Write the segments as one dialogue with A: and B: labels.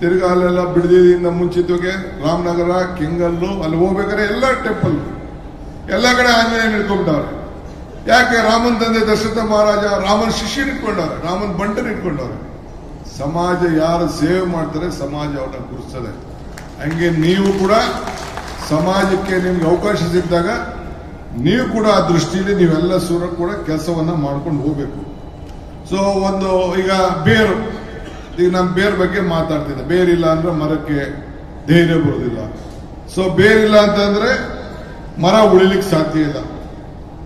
A: ತಿರ್ಗಾ ಅಲ್ಲೆಲ್ಲ ಬಿಡದಿಯಿಂದ ಮುಂಚಿತವಾಗಿ ರಾಮನಗರ, ಕಿಂಗಲ್ಲು, ಅಲ್ಲಿ ಹೋಗ್ಬೇಕಾದ್ರೆ ಎಲ್ಲ ಟೆಂಪಲ್ ಎಲ್ಲ ಕಡೆ ಆಂಜನೇಯ ಇಟ್ಕೊಂಡವ್ರೆ ಯಾಕೆ? ರಾಮನ್ ತಂದೆ ದಶರಥ ಮಹಾರಾಜ ರಾಮನ್ ಶಿಷ್ಯನ ಇಟ್ಕೊಂಡವ್ರೆ ರಾಮನ್ ಬಂಟನ್ ಇಟ್ಕೊಂಡವ್ರೆ ಸಮಾಜ ಯಾರು ಸೇವೆ ಮಾಡ್ತಾರೆ, ಸಮಾಜ ಅವ್ರನ್ನ ಗುರುಸ್ತದೆ ಹಂಗೆ ನೀವು ಕೂಡ ಸಮಾಜಕ್ಕೆ ನಿಮ್ಗೆ ಅವಕಾಶ ಸಿಕ್ಕಿದಾಗ ನೀವು ಕೂಡ ಆ ದೃಷ್ಟಿಯಲ್ಲಿ ನೀವೆಲ್ಲ ಸೂರ ಕೂಡ ಕೆಲಸವನ್ನ ಮಾಡ್ಕೊಂಡು ಹೋಗ್ಬೇಕು. ಸೊ ಒಂದು ಈಗ ಬೇರು. ಈಗ ನಾನು ಬೇರ್ ಬಗ್ಗೆ ಮಾತಾಡ್ತಿದ್ದೆ. ಬೇರಿಲ್ಲ ಅಂದ್ರೆ ಮರಕ್ಕೆ ಧೈರ್ಯ ಬರೋದಿಲ್ಲ. ಸೊ ಬೇರಿಲ್ಲ ಅಂತಂದ್ರೆ ಮರ ಉಳಿಲಿಕ್ಕೆ ಸಾಧ್ಯ ಇಲ್ಲ.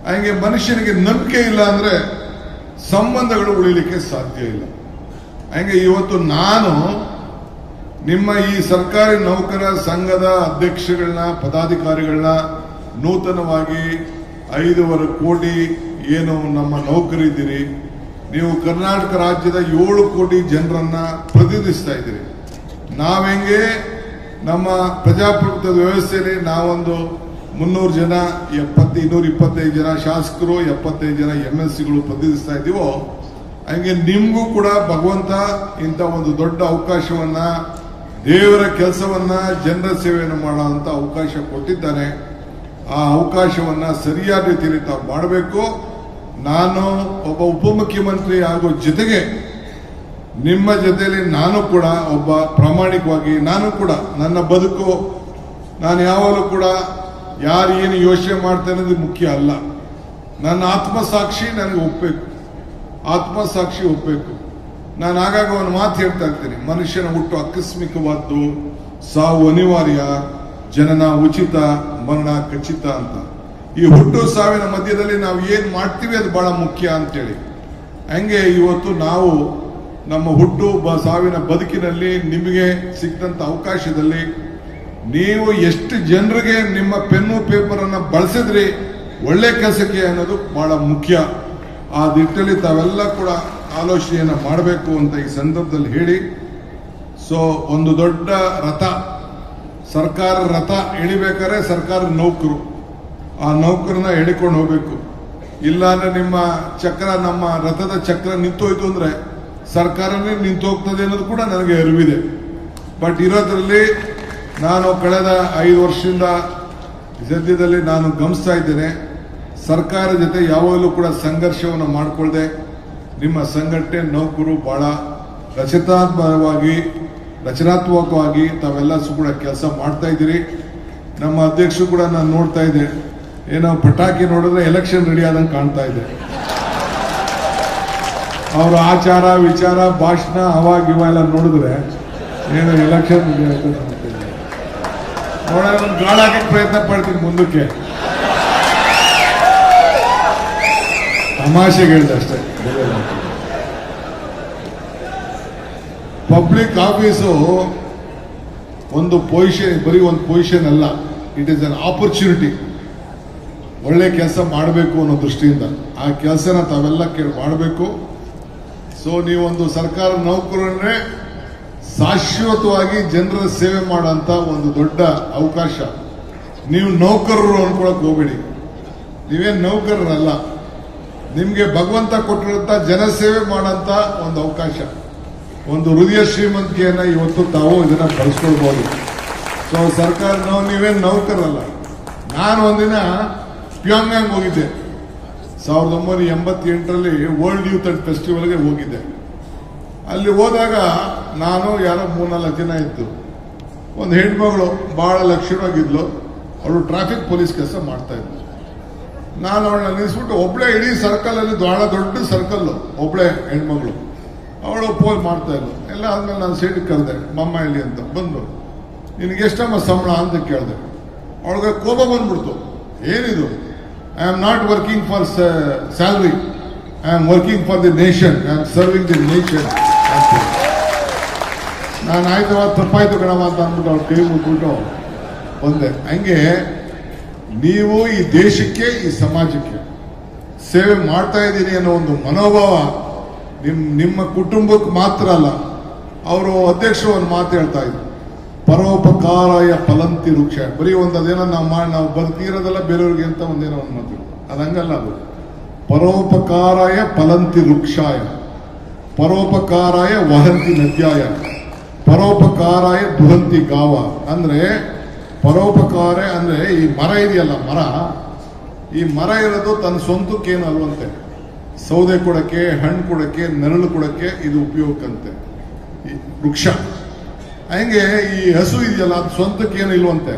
A: ಹಂಗೆ ಮನುಷ್ಯನಿಗೆ ನಂಬಿಕೆ ಇಲ್ಲ ಅಂದ್ರೆ ಸಂಬಂಧಗಳು ಉಳಿಲಿಕ್ಕೆ ಸಾಧ್ಯ ಇಲ್ಲ. ಹಂಗೆ ಇವತ್ತು ನಾನು ನಿಮ್ಮ ಈ ಸರ್ಕಾರಿ ನೌಕರ ಸಂಘದ ಅಧ್ಯಕ್ಷಗಳನ್ನ, ಪದಾಧಿಕಾರಿಗಳನ್ನ ನೂತನವಾಗಿ ಐದೂವರೆ ಕೋಟಿ ಏನು ನಮ್ಮ ನೌಕರಿದ್ದೀರಿ. ನೀವು ಕರ್ನಾಟಕ ರಾಜ್ಯದ ಏಳು ಕೋಟಿ ಜನರನ್ನ ಪ್ರತಿನಿಧಿಸ್ತಾ ಇದ್ದೀರಿ. ನಾವೆಂಗೆ ನಮ್ಮ ಪ್ರಜಾಪ್ರಭುತ್ವದ ವ್ಯವಸ್ಥೆಯಲ್ಲಿ ನಾವೊಂದು ಮುನ್ನೂರು ಜನ, ಎಪ್ಪತ್ತು, ಇನ್ನೂರ ಇಪ್ಪತ್ತೈದು ಜನ ಶಾಸಕರು, ಎಪ್ಪತ್ತೈದು ಜನ ಎಂ ಎಲ್ ಸಿಗಳು ಪ್ರತಿನಿಧಿಸ್ತಾ ಇದ್ದೀವೋ, ಹಂಗೆ ನಿಮಗೂ ಕೂಡ ಭಗವಂತ ಇಂಥ ಒಂದು ದೊಡ್ಡ ಅವಕಾಶವನ್ನ, ದೇವರ ಕೆಲಸವನ್ನ ಜನರ ಸೇವೆಯನ್ನು ಮಾಡುವಂತ ಅವಕಾಶ ಕೊಟ್ಟಿದ್ದಾನೆ. ಆ ಅವಕಾಶವನ್ನ ಸರಿಯಾದ ರೀತಿಯಲ್ಲಿ ತಾವು ಮಾಡಬೇಕು. ನಾನು ಒಬ್ಬ ಉಪಮುಖ್ಯಮಂತ್ರಿ ಆಗೋ ಜೊತೆಗೆ ನಿಮ್ಮ ಜೊತೆಯಲ್ಲಿ ನಾನು ಕೂಡ ಒಬ್ಬ ಪ್ರಾಮಾಣಿಕವಾಗಿ ನಾನು ಕೂಡ ನನ್ನ ಬದುಕು ನಾನು ಯಾವಾಗಲೂ ಕೂಡ ಯಾರು ಏನು ಯೋಚನೆ ಮಾಡ್ತೇನೆ ಅನ್ನೋದು ಮುಖ್ಯ ಅಲ್ಲ. ನನ್ನ ಆತ್ಮಸಾಕ್ಷಿ ನನಗೆ ಒಪ್ಪಬೇಕು ಆತ್ಮಸಾಕ್ಷಿ ಒಪ್ಪಬೇಕು ನಾನು ಆಗಾಗ ಒಂದು ಮಾತು ಹೇಳ್ತಾ ಇರ್ತೀನಿ. ಮನುಷ್ಯನ ಹುಟ್ಟು ಆಕಸ್ಮಿಕವಾದ್ದು ಸಾವು ಅನಿವಾರ್ಯ, ಜನನ ಉಚಿತ, ಮರಣ ಖಚಿತ ಅಂತ. ಈ ಹುಟ್ಟು ಸಾವಿನ ಮಧ್ಯದಲ್ಲಿ ನಾವು ಏನು ಮಾಡ್ತೀವಿ ಅದು ಬಹಳ ಮುಖ್ಯ ಅಂತೇಳಿ. ಹಂಗೆ ಇವತ್ತು ನಾವು ನಮ್ಮ ಹುಟ್ಟು ಬ ಸಾವಿನ ಬದುಕಿನಲ್ಲಿ ನಿಮಗೆ ಸಿಕ್ಕಂತ ಅವಕಾಶದಲ್ಲಿ ನೀವು ಎಷ್ಟು ಜನರಿಗೆ ನಿಮ್ಮ ಪೆನ್ನು ಪೇಪರನ್ನು ಬಳಸಿದ್ರಿ ಒಳ್ಳೆ ಕೆಲಸಕ್ಕೆ ಅನ್ನೋದು ಬಹಳ ಮುಖ್ಯ. ಆ ನಿಟ್ಟಿನಲ್ಲಿ ತಾವೆಲ್ಲ ಕೂಡ ಆಲೋಚನೆಯನ್ನ ಮಾಡಬೇಕು ಅಂತ ಈ ಸಂದರ್ಭದಲ್ಲಿ ಹೇಳಿ. ಸೊ, ಒಂದು ದೊಡ್ಡ ರಥ, ಸರ್ಕಾರ ರಥ ಎಳಿಬೇಕಾದ್ರೆ ಸರ್ಕಾರ ನೌಕರು. ಆ ನೌಕರನ್ನ ಹೇಳಿಕೊಂಡು ಹೋಗ್ಬೇಕು. ಇಲ್ಲಾಂದ್ರೆ ನಿಮ್ಮ ಚಕ್ರ, ನಮ್ಮ ರಥದ ಚಕ್ರ ನಿಂತೋಯ್ತು ಅಂದ್ರೆ ಸರ್ಕಾರನೇ ನಿಂತು ಹೋಗ್ತದೆ ಅನ್ನೋದು ಕೂಡ ನನಗೆ ಅರಿವಿದೆ. ಬಟ್ ಇರೋದ್ರಲ್ಲಿ ನಾನು ಕಳೆದ ಐದು ವರ್ಷದಿಂದ ಸದ್ಯದಲ್ಲಿ ನಾನು ಗಮನಿಸ್ತಾ ಇದ್ದೇನೆ. ಸರ್ಕಾರ ಜೊತೆ ಯಾವಾಗಲೂ ಕೂಡ ಸಂಘರ್ಷವನ್ನು ಮಾಡಿಕೊಳ್ಳದೆ ನಿಮ್ಮ ಸಂಘಟನೆ ನೌಕರು ಬಹಳ ರಚನಾತ್ಮಕವಾಗಿ ರಚನಾತ್ಮಕವಾಗಿ ತಾವೆಲ್ಲ ಕೂಡ ಕೆಲಸ ಮಾಡ್ತಾ ಇದ್ದೀರಿ. ನಮ್ಮ ಅಧ್ಯಕ್ಷರು ಕೂಡ ನಾನು ನೋಡ್ತಾ ಇದ್ದೆ. ಏನೋ ಪಟಾಕಿ ನೋಡಿದ್ರೆ ಎಲೆಕ್ಷನ್ ರೆಡಿ ಆದಂಗೆ ಕಾಣ್ತಾ ಇದೆ. ಅವರ ಆಚಾರ, ವಿಚಾರ, ಭಾಷಣ, ಅವಾಗ ಇವ ಎಲ್ಲ ನೋಡಿದ್ರೆ ಏನೋ ಎಲೆಕ್ಷನ್ ನೋಡೋಣ, ಒಂದು ಗಾಳ ಪ್ರಯತ್ನ ಪಡ್ತೀನಿ ಮುಂದಕ್ಕೆ. ತಮಾಷೆಗೆ ಹೇಳಿದೆ ಅಷ್ಟೇ. ಪಬ್ಲಿಕ್ ಆಫೀಸು ಒಂದು ಪೊಸಿಷನ್ ಬರೀ ಒಂದು ಪೊಸಿಷನ್ ಅಲ್ಲ. ಇಟ್ ಈಸ್ ಅನ್ ಆಪರ್ಚುನಿಟಿ ಒಳ್ಳೆ ಕೆಲಸ ಮಾಡಬೇಕು ಅನ್ನೋ ದೃಷ್ಟಿಯಿಂದ ಆ ಕೆಲಸನ ತಾವೆಲ್ಲ ಮಾಡಬೇಕು. ಸೊ ನೀವೊಂದು ಸರ್ಕಾರ ನೌಕರನ್ನೇ ಶಾಶ್ವತವಾಗಿ ಜನರ ಸೇವೆ ಮಾಡುವಂತ ಒಂದು ದೊಡ್ಡ ಅವಕಾಶ. ನೀವು ನೌಕರರು ಅನ್ಕೊಳಕ್ ಹೋಗ್ಬೇಡಿ. ನೀವೇನು ನೌಕರರಲ್ಲ. ನಿಮ್ಗೆ ಭಗವಂತ ಕೊಟ್ಟಿರುವಂತ ಜನಸೇವೆ ಮಾಡೋಂಥ ಒಂದು ಅವಕಾಶ. ಒಂದು ಹೃದಯ ಶ್ರೀಮಂತಿಕೆಯನ್ನ ಇವತ್ತು ತಾವು ಇದನ್ನ ಬಳಸ್ಕೊಳ್ಬಹುದು ಸೊ ಸರ್ಕಾರ, ನಾವು ನೀವೇನ್ ನೌಕರಲ್ಲ ನಾನು ಒಂದಿನ ಪ್ಯಾಂಗ್ಯಾಂಗ್ ಹೋಗಿದ್ದೆ ಸಾವಿರದ ಒಂಬೈನೂರ ಎಂಬತ್ತೆಂಟರಲ್ಲಿ ವರ್ಲ್ಡ್ ಯೂತ್ ಅಂಡ್ ಫೆಸ್ಟಿವಲ್ಗೆ ಹೋಗಿದ್ದೆ. ಅಲ್ಲಿ ಹೋದಾಗ ನಾನು ಯಾರೋ ಮೂರ್ನಾಲ್ಕು ಜನ ಇತ್ತು ಒಂದು ಹೆಣ್ಮಗಳು ಭಾಳ ಲಕ್ಷಣವಾಗಿದ್ಲು. ಅವಳು ಟ್ರಾಫಿಕ್ ಪೊಲೀಸ್ ಕೆಲಸ ಮಾಡ್ತಾ ಇದ್ಲು. ನಾನು ಅವಳನ್ನ ನಿಲ್ಲಿಸ್ಬಿಟ್ಟು ಒಬ್ಳೆ ಇಡೀ ಸರ್ಕಲ್ ಅಲ್ಲಿ ಬಹಳ ದೊಡ್ಡ ಸರ್ಕಲ್ ಒಬ್ಳೆ ಹೆಣ್ಮಗಳು. ಅವಳು ಪೋಲ್ ಮಾಡ್ತಾ ಇದ್ಲು. ಎಲ್ಲ ಆದ್ಮೇಲೆ ನಾನು ಸೈಡಿಗೆ ಕರೆದೆ, ಮಮ್ಮ ಇಲ್ಲಿ ಅಂತ. ಬಂದು ನಿನಗೆ ಎಷ್ಟಮ್ಮ ಸಂಬಳ? ಅಂತ ಕೇಳಿದೆ. ಅವಳಿಗೆ ಕೋಪ ಬಂದ್ಬಿಡ್ತು. ಏನಿದು? I am not working for salary I am working for the nation. I am serving the nation. ನಾನು ಆಯ್ತು ಅವತ್ತು ತಪ್ಪಾಯ್ತು ಕಣವ ಅಂತ ಅಂದ್ಬಿಟ್ಟು ಅವ್ರು ಕೈ ಮುಟ್ಬಿಟ್ಟು ಒಂದೆ ಹಂಗೆ ನೀವು ಈ ದೇಶಕ್ಕೆ, ಈ ಸಮಾಜಕ್ಕೆ ಸೇವೆ ಮಾಡ್ತಾ ಇದ್ದೀನಿ ಅನ್ನೋ ಒಂದು ಮನೋಭಾವ ನಿಮ್ಮ ನಿಮ್ಮ ಕುಟುಂಬಕ್ಕೆ ಮಾತ್ರ ಅಲ್ಲ. ಅವರು ಅಧ್ಯಕ್ಷರು ಒಂದು ಮಾತು ಹೇಳ್ತಾ ಇದ್ರು. ಪರೋಪಕಾರಾಯ ಫಲಂತಿ ವೃಕ್ಷ ಬರೀ ಒಂದು ಅದೇನೋ ನಾವು ಮಾಡಿ, ನಾವು ಬರ್ತೀರೋದಲ್ಲ ಬೇರೆಯವ್ರಿಗೆ ಅಂತ ಒಂದೇನೋ ಒಂದು ಮಾತು. ಅದು ಹಂಗಲ್ಲ ಅದು. ಪರೋಪಕಾರಾಯ ಫಲಂತಿ ವೃಕ್ಷಾಯ ಪರೋಪಕಾರಾಯ ವಹಂತಿ ನದ್ಯಾಯ. ಪರೋಪಕಾರಾಯ ದುಹಂತಿ ಗಾವ. ಅಂದ್ರೆ, ಪರೋಪಕಾರ ಅಂದ್ರೆ ಈ ಮರ ಇದೆಯಲ್ಲ ಮರ. ಈ ಮರ ಇರೋದು ತನ್ನ ಸ್ವಂತಕ್ಕೇನು ಅಲ್ವಂತೆ. ಸೌದೆ ಕೊಡಕ್ಕೆ, ಹಣ್ಣು ಕೊಡಕ್ಕೆ, ನೆರಳು ಕೊಡಕ್ಕೆ ಇದು ಉಪಯೋಗಕ್ಕಂತೆ. ಈ ವೃಕ್ಷ ಹಂಗೆ ಈ ಹಸು ಇದೆಯಲ್ಲ, ಅದು ಸ್ವಂತಕ್ಕೆ ಏನು ಇಲ್ವಂತೆ.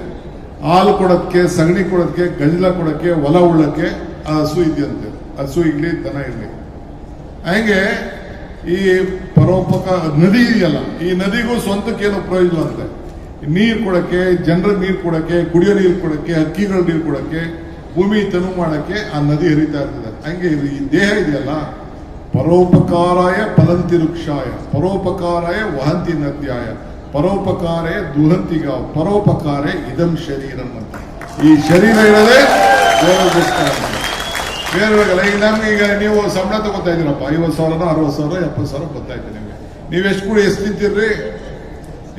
A: ಹಾಲು ಕೊಡೋದಕ್ಕೆ ಸಗಣಿ ಕೊಡೋದಕ್ಕೆ ಗಂಜಲ ಕೊಡೋಕ್ಕೆ ಹೊಲ ಉಳ್ಳಕ್ಕೆ ಆ ಹಸು ಇದೆಯಂತೆ. ಹಸು ಇರಲಿ, ದನ ಇರಲಿ. ಹಂಗೆ ಈ ಪರೋಪಕ ನದಿ ಇದೆಯಲ್ಲ, ಈ ನದಿಗೂ ಸ್ವಂತಕ್ಕೇನು ಪ್ರಯೋಜನ ಅಂತೆ ನೀರು ಕೊಡೋಕ್ಕೆ ಜನರ ನೀರು ಕೊಡೋಕ್ಕೆ ಕುಡಿಯೋ ನೀರು ಕೊಡೋಕ್ಕೆ ಹಕ್ಕಿಗಳ ನೀರು ಕೊಡೋಕ್ಕೆ ಭೂಮಿ ತನು ಮಾಡೋಕ್ಕೆ ಆ ನದಿ ಹರಿತಾ ಇರ್ತದೆ. ಹಂಗೆ ಇದು ಈ ದೇಹ ಇದೆಯಲ್ಲ, ಪರೋಪಕಾರಾಯ ಫಲಂತಿರುಕ್ಷಾಯ ಪರೋಪಕಾರಾಯ ವಹಂತಿ ನದ್ಯಾಯ. ಪರೋಪಕಾರೇ ದುಹಂತಿಗ ಪರೋಪಕಾರೇ ಇದಂ ಶರೀರಂ ಅಂತ. ಈ ಶರೀರ ಇರೋದೇ. ಬೇರೆಯವ್ರಿಗೆಲ್ಲ ಈಗ ನಮ್ಗೆ ಈಗ ನೀವು ಸಂಬಳ ತಗೋತಾ ಇದ್ದೀರಪ್ಪ. ಐವತ್ತು ಸಾವಿರನೋ ಅರವತ್ತು ಸಾವಿರ, ಎಪ್ಪತ್ತು ಸಾವಿರ ಗೊತ್ತಾಯ್ತು ನಿಮಗೆ. ನೀವು ಎಷ್ಟು ಕೂಡ ಎಷ್ಟು ತಿಂತೀರ್ರಿ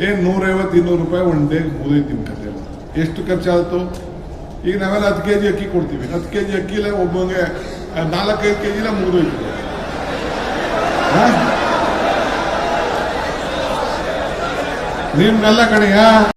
A: ಏನ್ ನೂರೈವತ್ತು, ಇನ್ನೂರು ರೂಪಾಯಿ ಒನ್ ಡೇ ಮೂರೇ ನಿಮ್ಮ ಕತೆ ಎಲ್ಲ ಎಷ್ಟು ಖರ್ಚಾಯಿತು? ಈಗ ನಾವೆಲ್ಲ ಹತ್ತು ಕೆ ಜಿ ಅಕ್ಕಿ ಕೊಡ್ತೀವಿ. ಹತ್ತು ಕೆ ಜಿ ಅಕ್ಕಿಲೆ ಒಬ್ಬಂಗೆ ನಾಲ್ಕೈದು ಕೆ ಜಿಲ மீன் நல்ல கடையா?